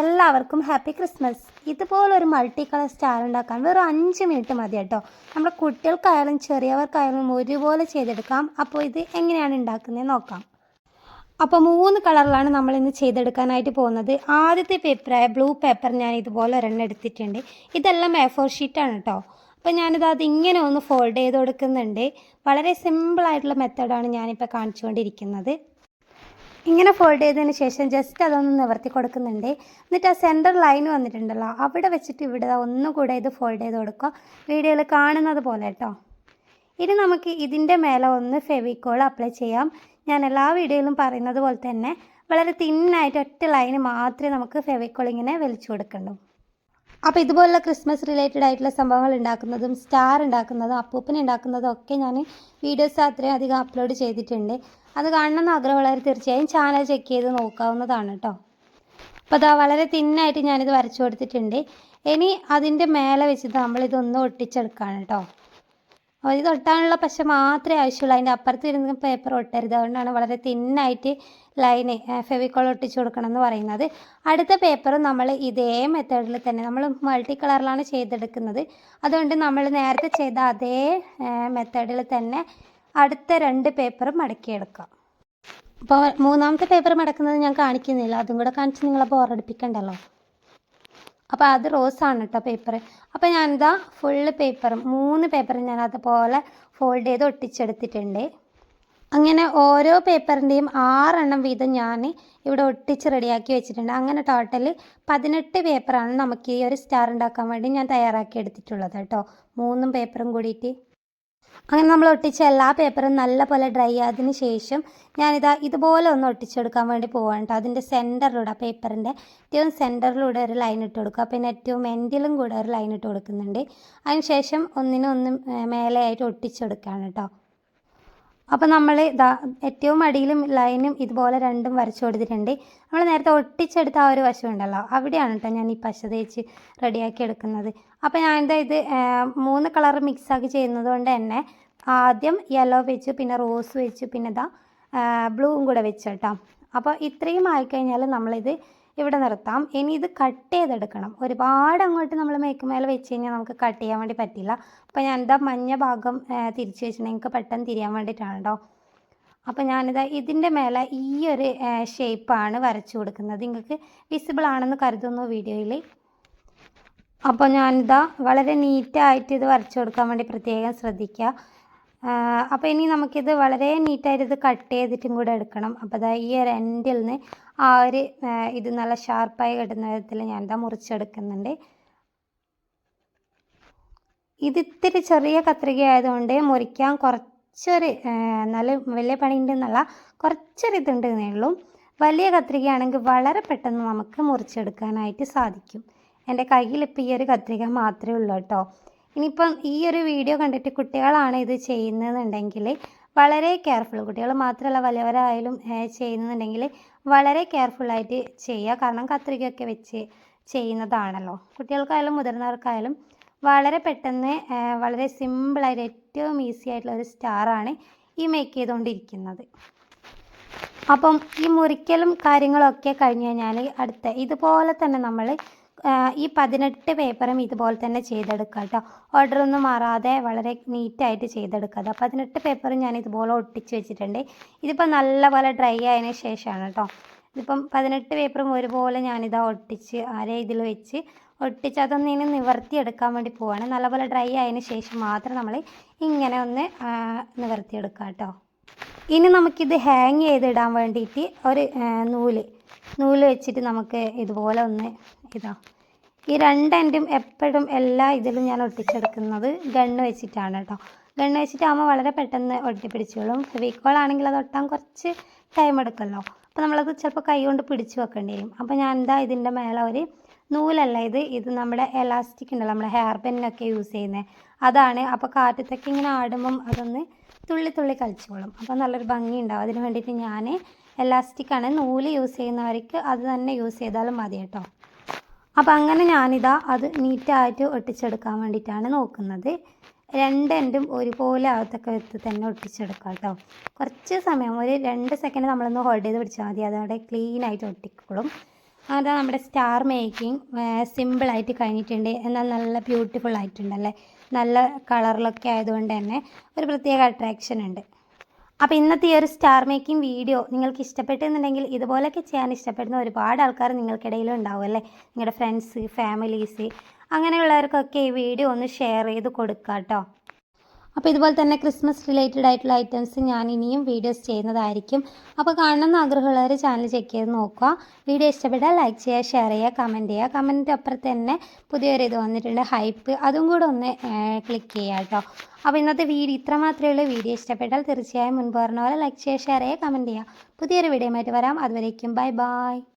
എല്ലാവർക്കും happy Christmas. ഇതുപോലൊരു multi colour star ഉണ്ടാക്കാൻ വെറും അഞ്ച് മിനിറ്റ് മതി കേട്ടോ. നമ്മുടെ കുട്ടികൾക്കായാലും ചെറിയവർക്കായാലും ഒരുപോലെ ചെയ്തെടുക്കാം. അപ്പോൾ ഇത് എങ്ങനെയാണ് ഉണ്ടാക്കുന്നത് നോക്കാം. അപ്പോൾ മൂന്ന് കളറിലാണ് നമ്മൾ ഇന്ന് ചെയ്തെടുക്കാനായിട്ട് പോകുന്നത്. ആദ്യത്തെ പേപ്പറായ ബ്ലൂ പേപ്പർ ഞാൻ ഇതുപോലെ ഒരെണ്ണം എടുത്തിട്ടുണ്ട്. ഇതെല്ലാം എ ഫോർ ഷീറ്റാണ് കേട്ടോ. അപ്പോൾ ഞാനിത് അത് ഇങ്ങനെ ഒന്ന് ഫോൾഡ് ചെയ്ത് കൊടുക്കുന്നുണ്ട്. വളരെ സിമ്പിളായിട്ടുള്ള മെത്തേഡാണ് ഞാനിപ്പോൾ കാണിച്ചുകൊണ്ടിരിക്കുന്നത്. ഇങ്ങനെ ഫോൾഡ് ചെയ്തതിന് ശേഷം ജസ്റ്റ് അതൊന്ന് നിവർത്തി കൊടുക്കുന്നുണ്ട്. എന്നിട്ട് ആ സെന്റർ ലൈൻ വന്നിട്ടുണ്ടല്ലോ അവിടെ വെച്ചിട്ട് ഇവിടെ ഒന്നുകൂടെ ഒന്നും കൂടെ ഇത് ഫോൾഡ് ചെയ്ത് കൊടുക്കുക. വീഡിയോയിൽ കാണുന്നത് പോലെ കേട്ടോ. ഇനി നമുക്ക് ഇതിന്റെ മേലെ ഒന്ന് ഫെവിക്കോൾ അപ്ലൈ ചെയ്യാം. ഞാൻ എല്ലാ വീഡിയോയിലും പറയുന്നത് പോലെ തന്നെ വളരെ തിന്നായിട്ട് ഒറ്റ ലൈന് മാത്രമേ നമുക്ക് ഫെവിക്കോൾ ഇങ്ങനെ വലിച്ചു കൊടുക്കണ്ടൂ. അപ്പോൾ ഇതുപോലുള്ള ക്രിസ്മസ് റിലേറ്റഡ് ആയിട്ടുള്ള സംഭവങ്ങൾ ഉണ്ടാക്കുന്നതും സ്റ്റാർ ഉണ്ടാക്കുന്നതും അപ്പൂപ്പന ഉണ്ടാക്കുന്നതും ഒക്കെ ഞാൻ വീഡിയോസ് അത്രയും അധികം അപ്ലോഡ് ചെയ്തിട്ടുണ്ട്. അത് കാണണമെന്ന് ആഗ്രഹമുള്ളവർ തീർച്ചയായും ചാനൽ ചെക്ക് ചെയ്ത് നോക്കാവുന്നതാണ് കേട്ടോ അപ്പോൾ അതാ വളരെ തിന്നായിട്ട് ഞാനിത് വരച്ചു കൊടുത്തിട്ടുണ്ട്. ഇനി അതിന്റെ മേലെ വെച്ചിട്ട് നമ്മളിതൊന്ന് ഒട്ടിച്ചെടുക്കുകയാണ് കേട്ടോ ഇത് ഒട്ടാനുള്ള പശ മാത്രമേ ആവശ്യമുള്ളൂ. അതിന്റെ അപ്പുറത്ത് ഇരുന്ന് പേപ്പർ ഒട്ടരുത്. അതുകൊണ്ടാണ് വളരെ തിന്നായിട്ട് ലൈന് ഫെവിക്കോൾ ഒട്ടിച്ച് കൊടുക്കണം എന്ന് പറയുന്നത്. അടുത്ത പേപ്പറും നമ്മൾ ഇതേ മെത്തേഡിൽ തന്നെ നമ്മൾ മൾട്ടി കളറിലാണ് ചെയ്തെടുക്കുന്നത്. അതുകൊണ്ട് നമ്മൾ നേരത്തെ ചെയ്ത അതേ മെത്തേഡിൽ തന്നെ അടുത്ത രണ്ട് പേപ്പറും മടക്കിയെടുക്കാം അപ്പോൾ മൂന്നാമത്തെ പേപ്പർ മടക്കുന്നത് ഞാൻ കാണിക്കുന്നില്ല. അതും കൂടെ കാണിച്ച് നിങ്ങളെ ബോറടിപ്പിക്കണ്ടല്ലോ അപ്പോൾ അത് റോസ് ആണ് കേട്ടോ പേപ്പർ അപ്പോൾ ഞാനിതാ ഫുള്ള് പേപ്പർ മൂന്ന് പേപ്പറും ഞാൻ അതുപോലെ ഫോൾഡ് ചെയ്ത് ഒട്ടിച്ചെടുത്തിട്ടുണ്ട്. അങ്ങനെ ഓരോ പേപ്പറിന്റെയും ആറെണ്ണം വീതം ഞാൻ ഇവിടെ ഒട്ടിച്ച് റെഡിയാക്കി വെച്ചിട്ടുണ്ട്. അങ്ങനെ ടോട്ടൽ പതിനെട്ട് പേപ്പറാണ് നമുക്ക് ഈ ഒരു സ്റ്റാർ ഉണ്ടാക്കാൻ വേണ്ടി ഞാൻ തയ്യാറാക്കി എടുത്തിട്ടുള്ളത് കേട്ടോ മൂന്നും പേപ്പറും കൂടിയിട്ട്. അങ്ങനെ നമ്മൾ ഒട്ടിച്ച എല്ലാ പേപ്പറും നല്ലപോലെ ഡ്രൈ ആയതിനു ശേഷം ഞാനിതാ ഇതുപോലെ ഒന്ന് ഒട്ടിച്ചെടുക്കാൻ വേണ്ടി പോവാണ് കേട്ടോ അതിന്റെ സെന്ററിലൂടെ ആ പേപ്പറിന്റെ ഏറ്റവും സെന്ററിലൂടെ ഒരു ലൈൻ ഇട്ട് കൊടുക്കുക. പിന്നെ ഏറ്റവും എൻഡിലും കൂടെ ഒരു ലൈൻ ഇട്ട് കൊടുക്കുന്നുണ്ട്. അതിന് ശേഷം ഒന്നിനൊന്നും മേലെയായിട്ട് ഒട്ടിച്ചെടുക്കുകയാണ് കേട്ടോ അപ്പോൾ നമ്മൾ ഇതാ ഏറ്റവും അടിയിലും ലൈനും ഇതുപോലെ രണ്ടും വരച്ചു കൊടുത്തിട്ടുണ്ട്. നമ്മൾ നേരത്തെ ഒട്ടിച്ചെടുത്ത ആ ഒരു വശം ഉണ്ടല്ലോ അവിടെയാണ് കേട്ടോ ഞാൻ ഈ പശ തേച്ച് റെഡിയാക്കി എടുക്കുന്നത്. അപ്പോൾ ഞാനിതാ ഇത് മൂന്ന് കളർ മിക്സാക്കി ചെയ്യുന്നത് കൊണ്ട് തന്നെ ആദ്യം യെല്ലോ വെച്ചു പിന്നെ റോസ് വെച്ചു പിന്നെ ഇതാ ബ്ലൂവും കൂടെ വെച്ചു കേട്ടോ അപ്പോൾ ഇത്രയും ആയിക്കഴിഞ്ഞാൽ നമ്മളിത് ഇവിടെ നിർത്താം. ഇനി ഇത് കട്ട് ചെയ്തെടുക്കണം. ഒരുപാട് അങ്ങോട്ട് നമ്മൾ മേക്കുമേലെ വെച്ച് കഴിഞ്ഞാൽ നമുക്ക് കട്ട് ചെയ്യാൻ വേണ്ടി പറ്റില്ല. അപ്പോൾ എന്താ മഞ്ഞ ഭാഗം തിരിച്ച് വെച്ചിട്ടുണ്ടെങ്കിൽ എനിക്ക് പെട്ടെന്ന് തിരിയാൻ വേണ്ടിയിട്ടാണ് കേട്ടോ അപ്പോൾ ഞാനിതാ ഇതിന്റെ മേലെ ഈ ഒരു ഷേപ്പാണ് വരച്ചു കൊടുക്കുന്നത്. നിങ്ങൾക്ക് വിസിബിൾ ആണെന്ന് കരുതുന്നു വീഡിയോയിൽ അപ്പോൾ ഞാനിതാ വളരെ നീറ്റായിട്ട് ഇത് വരച്ചു കൊടുക്കാൻ വേണ്ടി പ്രത്യേകം ശ്രദ്ധിക്കുക അപ്പോൾ ഇനി നമുക്കിത് വളരെ നീറ്റായിട്ട് ഇത് കട്ട് ചെയ്തിട്ടും കൂടെ എടുക്കണം. അപ്പോൾ അതാ ഈ ഒരു എൻഡിൽ നിന്ന് ആ ഒരു ഇത് നല്ല ഷാർപ്പായി കിട്ടുന്ന വിധത്തിൽ ഞാൻ എന്താ മുറിച്ചെടുക്കുന്നുണ്ട്. ഇത് ഇത്തിരി ചെറിയ കത്രിക ആയതുകൊണ്ട് മുറിക്കാൻ കുറച്ചൊരു നല്ല വലിയ പണിയുണ്ട് എന്നല്ല കുറച്ചൊരു ഇതുണ്ട് എന്നേ വലിയ കത്രികയാണെങ്കിൽ വളരെ പെട്ടെന്ന് നമുക്ക് മുറിച്ചെടുക്കാനായിട്ട് സാധിക്കും. എന്റെ കയ്യിൽ ഇപ്പോൾ ഈ ഒരു കത്രിക മാത്രമേ ഉള്ളൂ കേട്ടോ. ഇനിയിപ്പം ഈ ഒരു വീഡിയോ കണ്ടിട്ട് കുട്ടികളാണ് ഇത് ചെയ്യുന്നതെന്നുണ്ടെങ്കിൽ വളരെ കെയർഫുൾ കുട്ടികൾ മാത്രമല്ല വലിയവരായാലും ചെയ്യുന്നുണ്ടെങ്കിൽ വളരെ കെയർഫുള്ളായിട്ട് ചെയ്യുക. കാരണം കത്രികയൊക്കെ വെച്ച് ചെയ്യുന്നതാണല്ലോ. കുട്ടികൾക്കായാലും മുതിർന്നവർക്കായാലും വളരെ പെട്ടെന്ന് വളരെ സിമ്പിളായിട്ട് ഏറ്റവും ഈസി ആയിട്ടുള്ള ഒരു സ്റ്റാറാണ് ഈ മേക്ക് ചെയ്തുകൊണ്ടിരിക്കുന്നത്. അപ്പം ഈ മുറിക്കലും കാര്യങ്ങളൊക്കെ കഴിഞ്ഞ് കഴിഞ്ഞാൽ അടുത്ത ഇതുപോലെ തന്നെ നമ്മൾ ഈ പതിനെട്ട് പേപ്പറും ഇതുപോലെ തന്നെ ചെയ്തെടുക്കുക കേട്ടോ. ഓർഡറൊന്നും മാറാതെ വളരെ നീറ്റായിട്ട് ചെയ്തെടുക്കുക പതിനെട്ട് പേപ്പറും ഞാൻ ഇതുപോലെ ഒട്ടിച്ച് വെച്ചിട്ടുണ്ട്. ഇതിപ്പോൾ നല്ലപോലെ ഡ്രൈ ആയതിന് ശേഷമാണ് കേട്ടോ. ഇതിപ്പം പതിനെട്ട് പേപ്പറും ഒരുപോലെ ഞാനിതാ ഒട്ടിച്ച് ആരെ ഇതിൽ വെച്ച് ഒട്ടിച്ച് അതൊന്ന് ഇനി നിവർത്തിയെടുക്കാൻ വേണ്ടി പോവാണ്. നല്ലപോലെ ഡ്രൈ ആയതിന് ശേഷം മാത്രം നമ്മൾ ഇങ്ങനെ ഒന്ന് നിവർത്തിയെടുക്കുക കേട്ടോ. ഇനി നമുക്കിത് ഹാങ് ചെയ്തിടാൻ വേണ്ടിയിട്ട് ഒരു നൂൽ നൂൽ വെച്ചിട്ട് നമുക്ക് ഇതുപോലെ ഒന്ന് ഇതാ. ഈ രണ്ടെൻഡും എപ്പോഴും എല്ലാ ഇതിലും ഞാൻ ഒട്ടിച്ചെടുക്കുന്നത് ഗണ്ണ് വെച്ചിട്ടാണ് കേട്ടോ. ഗണ്ണ് വെച്ചിട്ടാകുമ്പോൾ വളരെ പെട്ടെന്ന് ഒട്ടിപ്പിടിച്ചോളും. ഫെവിക്കോൾ ആണെങ്കിൽ അത് ഒട്ടാൻ കുറച്ച് ടൈം എടുക്കുമല്ലോ. അപ്പോൾ നമ്മളത് ചിലപ്പോൾ കൈ കൊണ്ട് പിടിച്ച് വെക്കേണ്ടി വരും. അപ്പോൾ ഞാൻ എന്താ ഇതിന്റെ മേലെ ഒരു നൂലല്ല ഇത് ഇത് നമ്മുടെ എലാസ്റ്റിക് ഉണ്ടല്ലോ നമ്മുടെ ഹെയർ പെന്നൊക്കെ യൂസ് ചെയ്യുന്നത് അതാണ്. അപ്പോൾ കാറ്റത്തൊക്കെ ഇങ്ങനെ ആടുമ്പം അതൊന്ന് തുള്ളി തുള്ളി കളിച്ചോളും. അപ്പോൾ നല്ലൊരു ഭംഗി ഉണ്ടാവും അതിന് വേണ്ടിയിട്ട് ഞാൻ എലാസ്റ്റിക്കാണ് നൂൽ യൂസ് ചെയ്യുന്നവർക്ക് അത് തന്നെ യൂസ് ചെയ്താലും മതി കേട്ടോ. അപ്പോൾ അങ്ങനെ ഞാനിതാ അത് നീറ്റായിട്ട് ഒട്ടിച്ചെടുക്കാൻ വേണ്ടിയിട്ടാണ് നോക്കുന്നത്. രണ്ട് എൻഡും ഒരുപോലെ ആകത്തൊക്കെ വെച്ച് തന്നെ ഒട്ടിച്ചെടുക്കാം കേട്ടോ. കുറച്ച് സമയം ഒരു രണ്ട് സെക്കൻഡ് നമ്മളൊന്ന് ഹോൾഡ് ചെയ്ത് പിടിച്ചാൽ മതി. അതവിടെ ക്ലീൻ ആയിട്ട് ഒട്ടിക്കോളും. അതാ നമ്മുടെ സ്റ്റാർ മേക്കിംഗ് സിമ്പിളായിട്ട് കഴിഞ്ഞിട്ടുണ്ട്. എന്നാൽ നല്ല ബ്യൂട്ടിഫുൾ ആയിട്ടുണ്ടല്ലേ? നല്ല കളറിലൊക്കെ ആയതുകൊണ്ട് തന്നെ ഒരു പ്രത്യേക അട്രാക്ഷൻ ഉണ്ട്. അപ്പോൾ ഇന്നത്തെ ഈ ഒരു സ്റ്റാർ മേക്കിംഗ് വീഡിയോ നിങ്ങൾക്ക് ഇഷ്ടപ്പെട്ടെന്നുണ്ടെങ്കിൽ ഇതുപോലെയൊക്കെ ചെയ്യാൻ ഇഷ്ടപ്പെടുന്ന ഒരുപാട് ആൾക്കാർ നിങ്ങൾക്കിടയിലും ഉണ്ടാവും അല്ലേ? നിങ്ങളുടെ ഫ്രണ്ട്സ് ഫാമിലീസ് അങ്ങനെയുള്ളവർക്കൊക്കെ ഈ വീഡിയോ ഒന്ന് ഷെയർ ചെയ്ത് കൊടുക്കുക കേട്ടോ അപ്പോൾ ഇതുപോലെ തന്നെ ക്രിസ്മസ് റിലേറ്റഡ് ആയിട്ടുള്ള ഐറ്റംസ് ഞാൻ ഇനിയും വീഡിയോസ് ചെയ്യുന്നതായിരിക്കും. അപ്പോൾ കാണണമെന്ന് ആഗ്രഹമുള്ളവർ ചാനൽ ചെക്ക് ചെയ്ത് നോക്കുക. വീഡിയോ ഇഷ്ടപ്പെട്ടാൽ ലൈക്ക് ചെയ്യുക ഷെയർ ചെയ്യുക കമന്റ് ചെയ്യുക. കമന്റിന്റെ അപ്പുറത്ത് തന്നെ പുതിയൊരു ഇത് വന്നിട്ടുണ്ട് ഹൈപ്പ് അതും കൂടെ ഒന്ന് ക്ലിക്ക് ചെയ്യുക കേട്ടോ. അപ്പോൾ ഇന്നത്തെ വീഡിയോ ഇത്ര മാത്രമേ ഉള്ളൂ. വീഡിയോ ഇഷ്ടപ്പെട്ടാൽ തീർച്ചയായും മുൻപ് പറഞ്ഞ പോലെ ലൈക്ക് ചെയ്യുക ഷെയർ ചെയ്യുക കമന്റ് ചെയ്യുക. പുതിയൊരു വീഡിയോ ആയിട്ട് വരാം. അതുവരേക്കും ബൈ ബൈ